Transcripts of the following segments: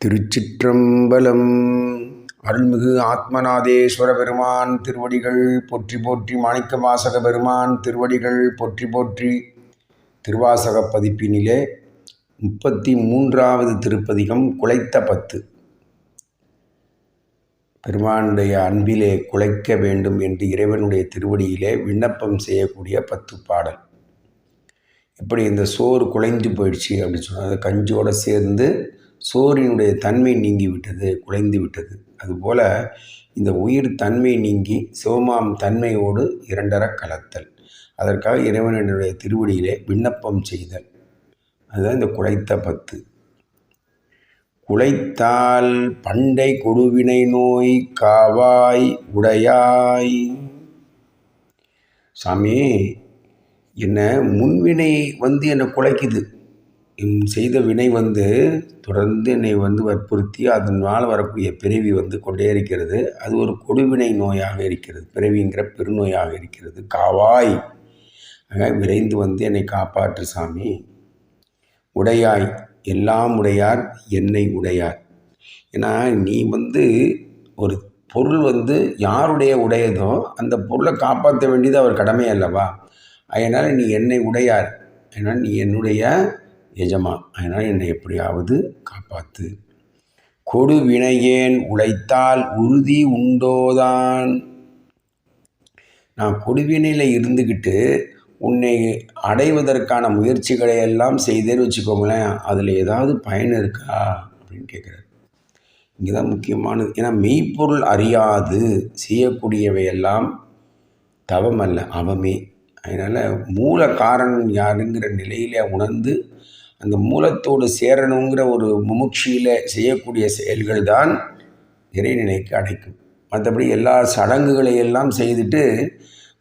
திருச்சிற்றம்பலம். அருள்மிகு ஆத்மநாதேஸ்வர பெருமான் திருவடிகள் போற்றி போற்றி மாணிக்க வாசக பெருமான் திருவடிகள் போற்றி போற்றி. திருவாசக பதிப்பினிலே முப்பத்தி மூன்றாவது திருப்பதிகம் குலைத்த பத்து. பெருமானுடைய அன்பிலே குலைக்க வேண்டும் என்று இறைவனுடைய திருவடியிலே விண்ணப்பம் செய்யக்கூடிய பத்து பாடல். இப்படி இந்த சோறு குலைந்து போயிடுச்சு அப்படின்னு சொன்னால் கஞ்சியோடு கஞ்சோடு சேர்ந்து சோறினுடைய தன்மை நீங்கி விட்டது குலைந்து விட்டது அதுபோல் இந்த உயிர் தன்மை நீங்கி சிவமாம் தன்மையோடு இரண்டர கலத்தல். அதற்காக இறைவனுடைய திருவடியிலே விண்ணப்பம் செய்தல். அதுதான் இந்த குலைத்த பத்து. குலைத்தால் பண்டை கொடுவினை நோய் காவாய் உடையாய். சாமி என்ன முன்வினை வந்து என்னை குலைக்குது. செய்த வினை வந்து தொடர்ந்து என்னை வந்து வற்புறுத்தி அதனால் வரக்கூடிய பிறவி வந்து கொண்டே இருக்கிறது. அது ஒரு கொடுவினை நோயாக இருக்கிறது. பிறவிங்கிற பெருநோயாக இருக்கிறது. காவாய். ஆக விரைந்து வந்து என்னை காப்பாற்று சாமி. உடையாய். எல்லாம் உடையார் என்னை உடையார். ஏன்னா நீ வந்து ஒரு பொருள் வந்து யாருடைய உடையதோ அந்த பொருளை காப்பாற்ற வேண்டியது அவர் கடமை அல்லவா அதனால் நீ என்னை உடையார். ஏன்னா நீ என்னுடைய எஜமா அதனால் என்னை எப்படியாவது காப்பாற்று கொடு வினையேன் உழைத்தால் உறுதி உண்டோதான். நான் கொடுவினையில் இருந்துக்கிட்டு உன்னை அடைவதற்கான முயற்சிகளை எல்லாம் செய்தேன்னு வச்சுக்கோங்களேன் அதில் ஏதாவது பயன் இருக்கா? அப்படின்னு கேட்குறாரு. இங்கே தான் முக்கியமானது. ஏன்னா மெய்ப்பொருள் அறியாது செய்யக்கூடியவையெல்லாம் தவம் அல்ல அவமே. அதனால் மூல காரணம் யாருங்கிற நிலையில் உணர்ந்து அந்த மூலத்தோடு சேரணுங்கிற ஒரு முமுட்சியில் செய்யக்கூடிய செயல்கள் தான் இறைநிலைக்கு அடைக்கும். மற்றபடி எல்லா சடங்குகளை எல்லாம் செய்துட்டு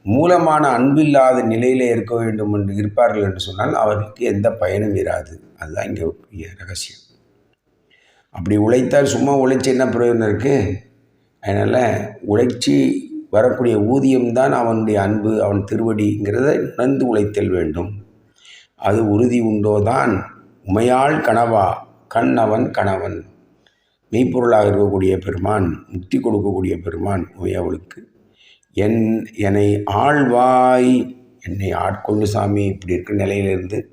மூலமான அன்பில்லாத நிலையில் இருக்க வேண்டும் என்று இருப்பார்கள் என்று சொன்னால் அவர்களுக்கு எந்த பயனும் இராது. அதுதான் இங்கே ரகசியம். அப்படி உழைத்தால் சும்மா உழைச்சி என்ன பிரயோஜனம் இருக்குது அதனால் உழைச்சி வரக்கூடிய ஊதியம்தான் அவனுடைய அன்பு அவன் திருவடிங்கிறத உணர்ந்து உழைத்தல் வேண்டும். அது உறுதி உண்டோதான். உமையாள் கனவா கண் அவன் கணவன். மெய்ப்பொருளாக இருக்கக்கூடிய பெருமான் முக்தி கொடுக்கக்கூடிய பெருமான் உமையவளுக்கு என் என்னை ஆழ்வாய் என்னை ஆட்கொண்டு சாமி இப்படி இருக்கிற நிலையிலிருந்து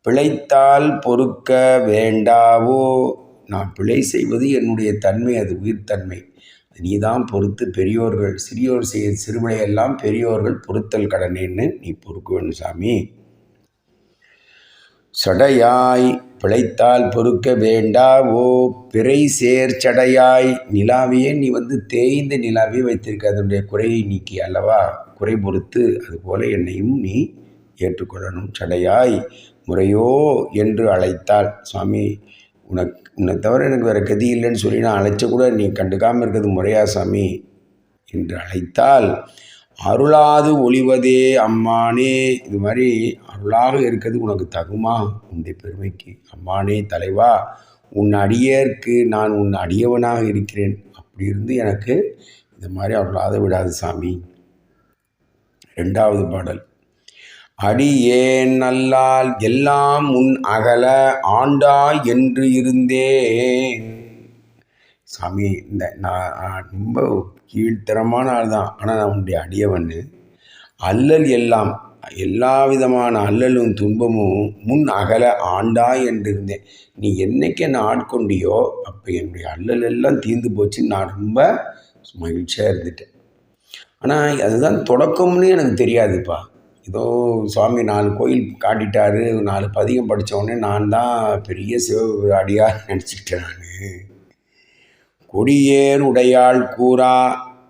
பிழைத்தால் பொறுக்க வேண்டாவோ? நான் பிழை செய்வது என்னுடைய தன்மை அது உயிர்த்தன்மை. நீதான் பொறுத்து பெரியோர்கள். சிறியோர் செய்ய சிறுபிழையெல்லாம் பெரியோர்கள் பொறுத்தல் கடனேன்னு நீ பொறுக்க வேண்டும் சாமி. சடையாய் பிழைத்தால் பொறுக்க வேண்டாவோ பிறை சேர் சடையாய். நிலாவையே நீ வந்து தேய்ந்த நிலாவே வைத்திருக்க அதனுடைய குறையை நீக்கி அல்லவா? குறை பொறுத்து அதுபோல என்னையும் நீ ஏற்றுக்கொள்ளணும். சடையாய் முறையோ என்று அழைத்தால் சுவாமி உனக்கு உன்னை தவிர எனக்கு வேறு கதி இல்லைன்னு சொல்லி நான் அழைச்ச கூட நீ கண்டுக்காமல் இருக்கிறது முறையா சாமி? என்று அழைத்தால் அருளாது ஒளிவதே அம்மானே. இது மாதிரி அருளாக இருக்கிறது உனக்கு தகுமா? உன்னுடைய பெருமைக்கு. அம்மானே தலைவா உன் அடியேற்கு நான் உன் அடியவனாக இருக்கிறேன். அப்படி இருந்து எனக்கு இந்த மாதிரி அருளாத விடாது சாமி. ரெண்டாவது பாடல். அடி ஏன் நல்லால் எல்லாம் உன் அகல ஆண்டா என்று இருந்தேன். சாமி இந்த நான் ரொம்ப கீழ்த்தரமான ஆள் தான் ஆனால் நான் உன்னுடைய அடியவன்னு அல்லல் எல்லாம் எல்லா விதமான அல்லலும் துன்பமும் முன் அகல ஆண்டா என்று இருந்தேன் நீ என்னைக்கு என்னை ஆட்கொண்டியோ அப்போ என்னுடைய அல்லல் எல்லாம் தீர்ந்து போச்சு நான் ரொம்ப மகிழ்ச்சியாக இருந்துட்டேன். ஆனால் அதுதான் தொடக்கம்னு எனக்கு தெரியாதுப்பா. ஏதோ சுவாமி நாலு கோயில் காட்டிட்டாரு நாலு பதிகம் படித்தவொடனே நான் தான் பெரிய சிவ அடியாக நினச்சிக்கிட்டேன் நான். கொடியேர் உடையாள் கூறா.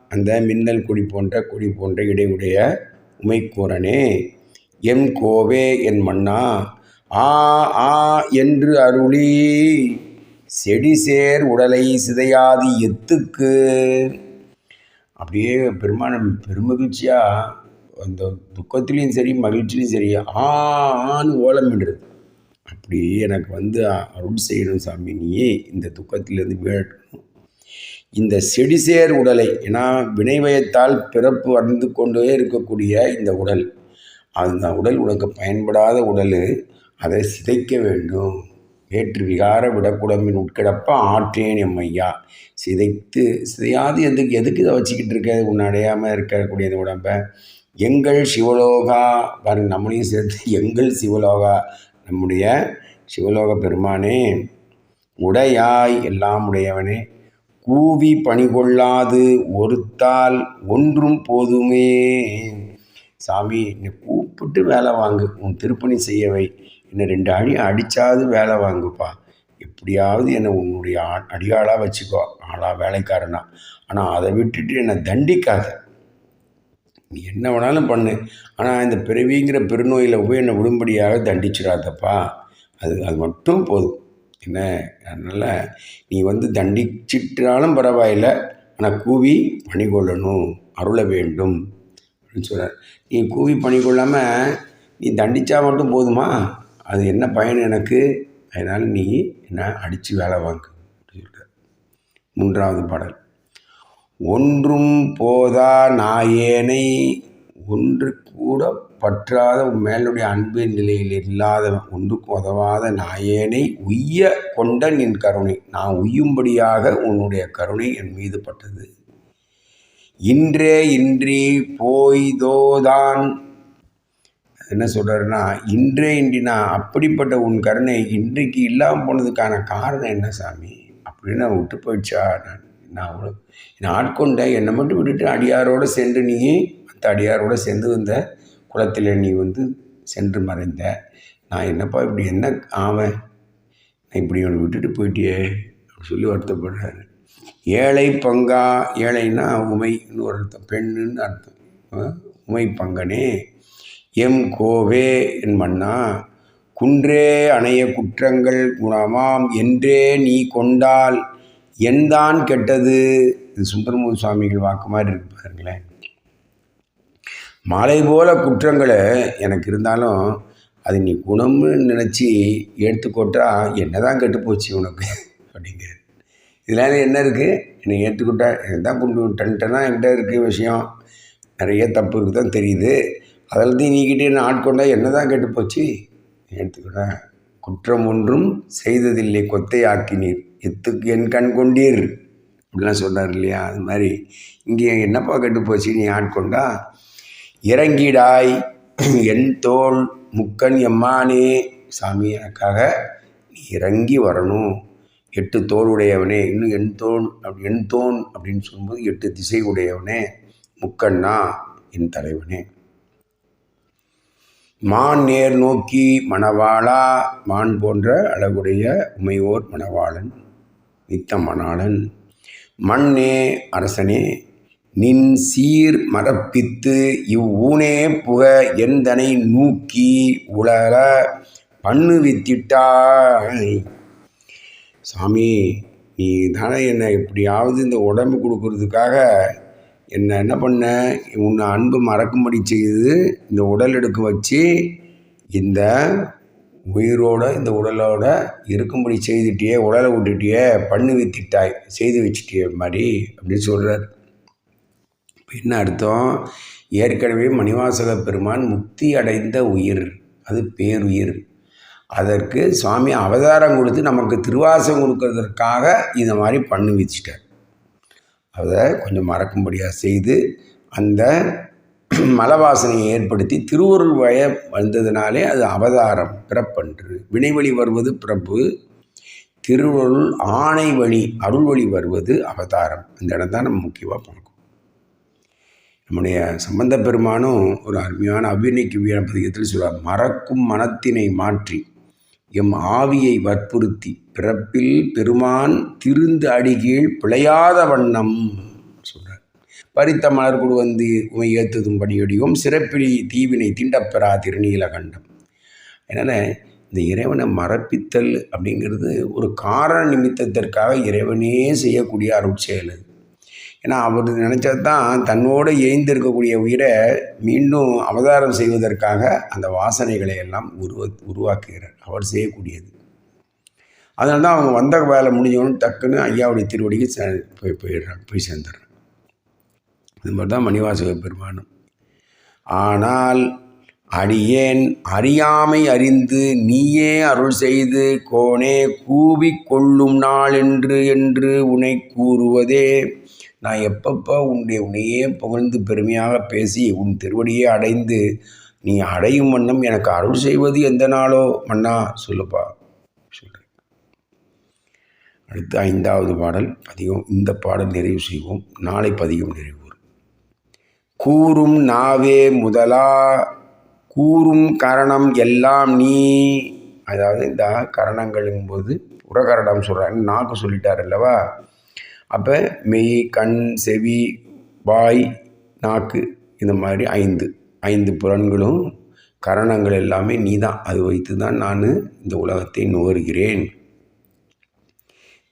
அந்த மின்னல் கொடி போன்ற கொடி போன்ற இடையுடைய உமைக்கூறனே. எம் கோவே என் மன்னா. ஆ ஆ என்று அருளி செடிசேர் உடலை சிதையாது எத்துக்கு. அப்படியே பெருமானம் பெருமகிழ்ச்சியாக அந்த துக்கத்துலேயும் சரி மகிழ்ச்சிலையும் சரி ஆன்னு ஓலமிடுறது அப்படி எனக்கு வந்து அருள் செய்யணும் சாமி நீயே இந்த துக்கத்திலேருந்து மீளட்டணும் இந்த செடிசேர் உடலை ஏன்னா வினைவயத்தால் பிறப்பு வந்து கொண்டே இருக்கக்கூடிய இந்த உடல் அந்த உடல் உனக்கு பயன்படாத உடல் அதை சிதைக்க வேண்டும். வேற்று விகார விடக்குடம்பின் உட்கிடப்ப ஆற்றேன் எம்மையா. சிதைத்து சிதையாது எதுக்கு எதுக்கு இதை வச்சுக்கிட்டு இருக்க? உன்னை அடையாமல் இருக்கக்கூடிய இந்த உடம்பை. எங்கள் சிவலோகா பாருங்க நம்மளையும் சேர்த்து எங்கள் சிவலோகா நம்முடைய சிவலோக பெருமானே உடையாய் எல்லாம் உடையவனே. கூவி பணிகொள்ளாது ஒருத்தால் ஒன்றும் போதுமே. சாமி என்னை கூப்பிட்டு வேலை வாங்கு. உன் திருப்பணி செய்யவை என்னை ரெண்டு அடி அடித்தாது வேலை வாங்குப்பா. எப்படியாவது என்னை உன்னுடைய ஆ- அடியாளாக வச்சுக்கோ. ஆளா வேலைக்காரனா. ஆனால் அதை விட்டுட்டு என்னை தண்டிக்காத. நீ என்ன வேணாலும் பண்ணு. ஆனால் இந்த பிறவிங்கிற பெருநோயில் போய் என்னை விடும்படியாக தண்டிச்சிடாதப்பா. அது அது மட்டும் போதும். என்ன? அதனால் நீ வந்து தண்டிச்சிட்டாலும் பரவாயில்லை. ஆனால் கூவி பணி கொள்ளணும் அருள வேண்டும். அப்படின்னு சொல்கிறார் நீ கூவி பணி கொள்ளாமல் நீ தண்டித்தா மட்டும் போதுமா? அது என்ன பயன் எனக்கு? அதனால் நீ என்ன அடித்து வேலை வாங்கு அப்படின்னு சொல்கிறார் மூன்றாவது பாடல். ஒன்றும் போதா நாயேனை ஒன்று கூட பற்றாத மேலுடைய அன்பின் நிலையில் இல்லாதவன் ஒன்றுக்கு உதவாத நாயேனை உய்ய கொண்ட நின் கருணை. நான் உய்யும்படியாக உன்னுடைய கருணை என் மீது பட்டது. இன்றே இன்றி போய்தோதான். என்ன சொல்கிறாருன்னா இன்றே இன்றினா அப்படிப்பட்ட உன் கருணை இன்றைக்கு இல்லாமல் போனதுக்கான காரணம் என்ன சாமி? அப்படின்னு நான் விட்டு போயிடுச்சா? நான் நான் அவ்வளோ நான் ஆட்கொண்டேன். என்னை மட்டும் விட்டுட்டு அடியாரோடு சென்று நீ மற்ற அடியாரோடு சேர்ந்து வந்த குளத்தில் நீ வந்து சென்று மறைந்த. நான் என்னப்பா இப்படி என்ன ஆவேன்? நான் இப்படி ஒன்று விட்டுட்டு போயிட்டியே அப்படி சொல்லி வருத்தப்படுறாரு. ஏழை பங்கா ஏழைன்னா உமைன்னு ஒரு அர்த்தம் பெண்ணுன்னு அர்த்தம். உமை பங்கனே. எம் கோவே என் மன்னா குன்றே அணைய குற்றங்கள் குணமாம் என்றே நீ கொண்டால் என்தான் கெட்டது. இது சுந்தரமூர் சுவாமிகள் வாக்கு மாதிரி இருக்கு பாருங்களேன். மாலை போல குற்றங்களை எனக்கு இருந்தாலும் அது நீ குணம்னு நினச்சி எடுத்துக்கொட்டா என்னதான் தான் கெட்டுப்போச்சு உனக்கு அப்படிங்கிறது இதனால் என்ன இருக்குது என்னை ஏற்றுக்கிட்டா தான் கொண்டு விட்டன்ட்டனா என்கிட்ட இருக்க விஷயம். நிறைய தப்பு இருக்குது தான் தெரியுது. அதில் தான் நீக்கிட்டே நான் ஆட்கொண்டா என்ன தான் கெட்டுப்போச்சு எடுத்துக்கிட்டேன் குற்றம் ஒன்றும் செய்ததில்லை கொத்தை ஆக்கினீர். எத்துக்கு என் கண் கொண்டீர். அப்படிலாம் சொன்னார் இல்லையா? அது மாதிரி இங்கே என்னப்பா கெட்டுப்போச்சு நீ ஆட்கொண்டா? இறங்கிடாய். என் தோல் முக்கன் எம்மானே. சாமி எனக்காக நீ இறங்கி வரணும். எட்டு தோல் உடையவனே. இன்னும் என் தோல் அப்படி என் தோன் அப்படின்னு சொல்லும்போது எட்டு திசை உடையவனே. முக்கண்ணா என் தலைவனே. மான் நேர் நோக்கி மணவாளா. மான் போன்ற அழகுடைய உமையோர் மணவாளன் நித்த மணாளன் மண்ணே அரசனே. நின் சீர் மரப்பித்து இவ்வூனே புக எந்தனை நூக்கி உலக பண்ணு வித்திட்டாய் சாமி நீ தானே என்னை எப்படியாவது இந்த உடம்பு கொடுக்கறதுக்காக என்னை என்ன பண்ண? உன்னை அன்பு மறக்கும்படி செய்து இந்த உடல் எடுக்க வச்சு இந்த உயிரோட இந்த உடலோட இருக்கும்படி செய்துட்டியே உடலை விட்டுட்டியே பண்ணு வித்திட்டாய் செய்து வச்சிட்டியே மாதிரி அப்படின்னு சொல்கிறார் என்ன அர்த்தம் ஏற்கனவே மணிவாசக பெருமான் முக்தி அடைந்த உயிர். அது பேருயிர். அதற்கு சுவாமி அவதாரம் கொடுத்து நமக்கு திருவாசம் கொடுக்கறதற்காக இந்த மாதிரி பண்ணு வச்சிட்டார். அதை கொஞ்சம் மறக்கும்படியாக செய்து அந்த மலவாசனையை ஏற்படுத்தி திருவருள் வய வந்ததுனாலே அது அவதாரம் பிறப்பன்று. வினைவழி வருவது பிறப்பு திருவருள் ஆணை வழி அருள் வழி வருவது அவதாரம். அந்த இடம் தான் நம்ம முக்கியமாக பார்க்கணும். நம்முடைய சம்பந்த பெருமானும் ஒரு அருமையான அபிநய்க்கு வீர பதிகத்தில் சொல்வார் மறக்கும் மனத்தினை மாற்றி எம் ஆவியை வற்புறுத்தி பிறப்பில் பெருமான் திருந்து அடிகீழ் பிழையாத வண்ணம் சொல்கிறார் பறித்த மலர் கொடு வந்து உமை ஏத்துதும் படியடியும் சிறப்பிலி தீவினை திண்டப்பெறா திருநீலகண்டம் அதனால் இந்த இறைவனை மறப்பித்தல் அப்படிங்கிறது ஒரு காரண நிமித்தத்திற்காக இறைவனே செய்யக்கூடிய அருட்செயல் அது. ஏன்னா அவர் நினச்சா தான் தன்னோடு ஏய்ந்திருக்கக்கூடிய உயிரை மீண்டும் அவதாரம் செய்வதற்காக அந்த வாசனைகளை எல்லாம் உருவ உருவாக்குகிறார். அவர் செய்யக்கூடியது. அதனால தான் அவங்க வந்த வேலை முடிஞ்சவொன்னு டக்குன்னு ஐயாவுடைய திருவடிக்கு சே போய் போயிடுறாங்க போய் சேர்ந்துடுறாங்க. இது மாதிரி தான் மணிவாசக பெருமானும். ஆனால் அடியேன் அறியாமை அறிந்து நீயே அருள் செய்து கோனே கூவிக் கொள்ளும் நாள் என்று என்று உனை கூறுவதே நான் எப்பப்போ உன்னுடைய உன்னையே புகழ்ந்து பெருமையாக பேசி உன் திருவடியே அடைந்து நீ அடையும் வண்ணம் எனக்கு அருள் செய்வது எந்த நாளோ? மன்னா சொல்லுப்பா. சொல்கிறேன் அடுத்து ஐந்தாவது பாடல். பதிகம் இந்த பாடல் நிறைவு செய்வோம். நாளை பதிகம் நிறைவு கூறும். நாவே முதலா கூறும் கரணம் எல்லாம் நீ. அதாவது இந்த கரணங்களும் போது உரகரணம் சொல்கிறாங்க நாக்கு சொல்லிட்டார் அல்லவா? அப்போ மெய் கண் செவி வாய் நாக்கு இந்த மாதிரி ஐந்து. ஐந்து புலன்களும் கரணங்கள் எல்லாமே நீ தான் அது வைத்து தான் நான் இந்த உலகத்தை நுகர்கிறேன்.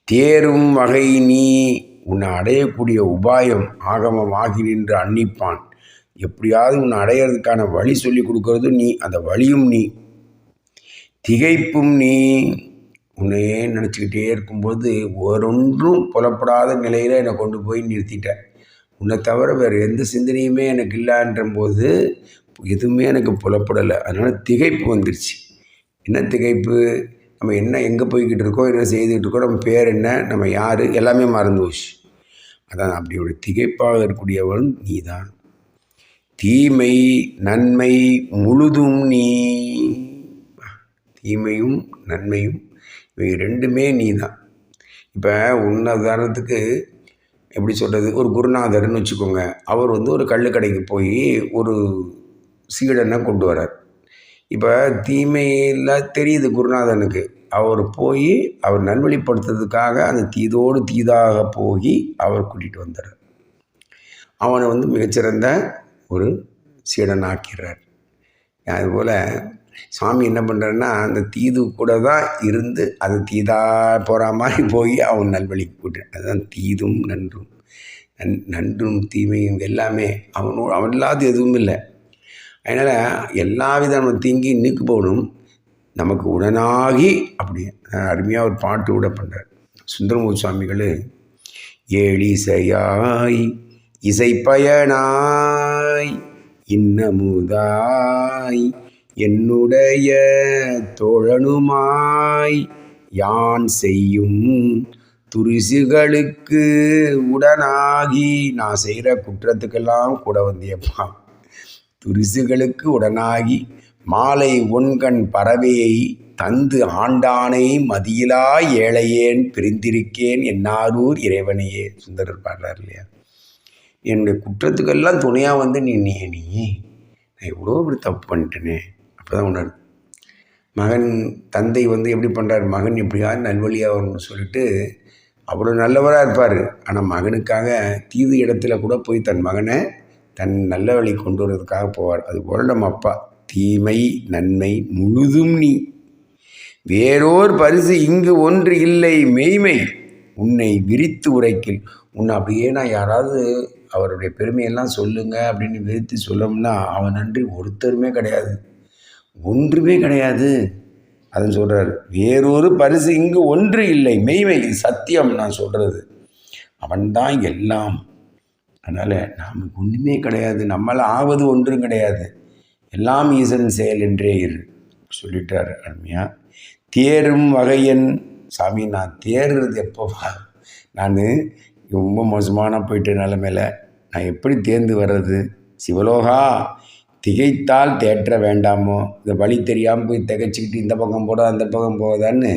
தேரும் வகை நீ உன்னை அடையக்கூடிய உபாயம் ஆகமம் ஆகி நின்று அன்னிப்பான். எப்படியாவது உன்னை அடையிறதுக்கான வழி சொல்லி கொடுக்கறது நீ அந்த வழியும் நீ. திகைப்பும் நீ உன்னையே நினச்சிக்கிட்டே இருக்கும்போது ஒரொன்றும் புலப்படாத நிலையில் என்னை கொண்டு போய் நிறுத்திட்டேன் உன்னை தவிர வேறு எந்த சிந்தனையுமே எனக்கு இல்லைன்றபோது எதுவுமே எனக்கு புலப்படலை. அதனால் திகைப்பு வந்துருச்சு. என்ன திகைப்பு? நம்ம என்ன எங்கே போய்கிட்டு இருக்கோம்? என்ன செய்துக்கிட்டு இருக்கோம்? நம்ம பேர் என்ன? நம்ம யார்? எல்லாமே மறந்து போச்சு. அதான் அப்படி ஒரு திகைப்பாக இருக்கக்கூடியவன் நீ தான் தீமை நன்மை முழுதும் நீ. தீமையும் நன்மையும் இவங்க ரெண்டுமே நீ தான் இப்போ உன்ன உதாரணத்துக்கு எப்படி சொல்கிறது ஒரு குருநாதர்னு வச்சுக்கோங்க. அவர் வந்து ஒரு கள்ளுக்கடைக்கு போய் ஒரு சீடனை கொண்டு வரார். இப்போ தீமையில் தெரியுது குருநாதனுக்கு. அவர் போய் அவர் நல்வழிப்படுத்துறதுக்காக அந்த தீதோடு தீதாக போய் அவர் கூட்டிகிட்டு வந்துடுறார். அவனை வந்து மிகச்சிறந்த ஒரு சீடனாக்கிறார் அதுபோல் சாமி என்ன பண்ணுறாருன்னா அந்த தீது கூட தான் இருந்து அது தீதா போகிற மாதிரி போய் அவன் நல்வழிக்கு கூட்டு அதுதான் தீதும் நன்றும். நன் நன்றும் தீமையும் எல்லாமே அவனோ அவன் இல்லாத எதுவும் இல்லை. அதனால் எல்லா விதமான தீங்கி நீக்கு போகணும். நமக்கு உடனாகி அப்படி அருமையாக ஒரு பாட்டு கூட பண்ணுறார் சுந்தரமூர் சுவாமிகள் ஏழிசையாய் இசைப்பயனாய் இன்னமுதாய் என்னுடைய தோழனுமாய் யான் செய்யும் துரிசுகளுக்கு உடனாகி நான் செய்கிற குற்றத்துக்கெல்லாம் கூட வந்தியப்பா துரிசுகளுக்கு உடனாகி மாலை ஒன்கண் பறவையை தந்து ஆண்டானை மதியிலா ஏழையேன் பிரிந்திருக்கேன் என்னாரூர் இறைவனையே. சுந்தரர் பாடுறார் இல்லையா? என்னுடைய குற்றத்துக்கெல்லாம் துணையாக வந்து நீ நீ நீ. நான் எவ்வளோ இப்படி தப்பு பண்ணிட்டேனே? இப்போ தான் உணர்ந்து மகன் தந்தை வந்து எப்படி பண்ணுறாரு மகன் எப்படியாவது நல்வழியாகணும்னு சொல்லிட்டு அவ்வளோ நல்லவராக இருப்பார். ஆனால் மகனுக்காக தீது இடத்துல கூட போய் தன் மகனை தன் நல்ல வழி கொண்டு வர்றதுக்காக போவார். அதுபோல் நம்ம அப்பா தீமை நன்மை முழுதும் நீ. வேறோர் பரிசு இங்கு ஒன்று இல்லை மெய்மை உன்னை விரித்து உரைக்கில். உன்னை அப்படியே நான் யாராவது அவருடைய பெருமையெல்லாம் சொல்லுங்க அப்படின்னு விரித்து சொல்லணும்னா அவன் நன்றி ஒருத்தருமே கிடையாது. ஒன்றுமே கிடையாது. அதுன்னு சொல்கிறார் வேறொரு பரிசு இங்கு ஒன்று இல்லை. மெய்மை இது சத்தியம் நான் சொல்கிறது அவன்தான் எல்லாம். அதனால் நமக்கு ஒன்றுமே கிடையாது. நம்மளால் ஆவது ஒன்றும் கிடையாது. எல்லாம் ஈசன் செயல் என்றே இரு. சொல்லிட்டார் அருமையாக தேரும் வகையன். சாமி நான் தேர்றது எப்போவா நான் ரொம்ப மோசமான போயிட்ட நிலமையில. நான் எப்படி தேர்ந்து வர்றது? சிவலோகா. திகைத்தால் தேற்ற வேண்டாமோ? இந்த வழி தெரியாமல் போய் திகைச்சிக்கிட்டு இந்த பக்கம் போட அந்த பக்கம் போகுதான்னு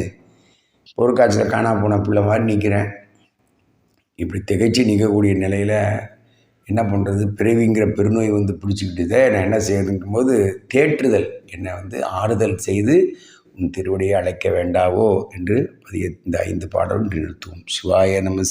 பொருட்காட்சியில் காணா போன பிள்ளை மாதிரி நிற்கிறேன் இப்படி திகைச்சு நிற்கக்கூடிய நிலையில் என்ன பண்ணுறது பிறவிங்கிற பெருநோய் வந்து பிடிச்சிக்கிட்டுதே நான் என்ன செய்யணுங்கும் போது தேற்றுதல் என்னை வந்து ஆறுதல் செய்து உன் திருவடியை அழைக்க வேண்டாவோ? என்று பதிய இந்த ஐந்து பாடலும் நிறுத்துவோம். சிவாய நம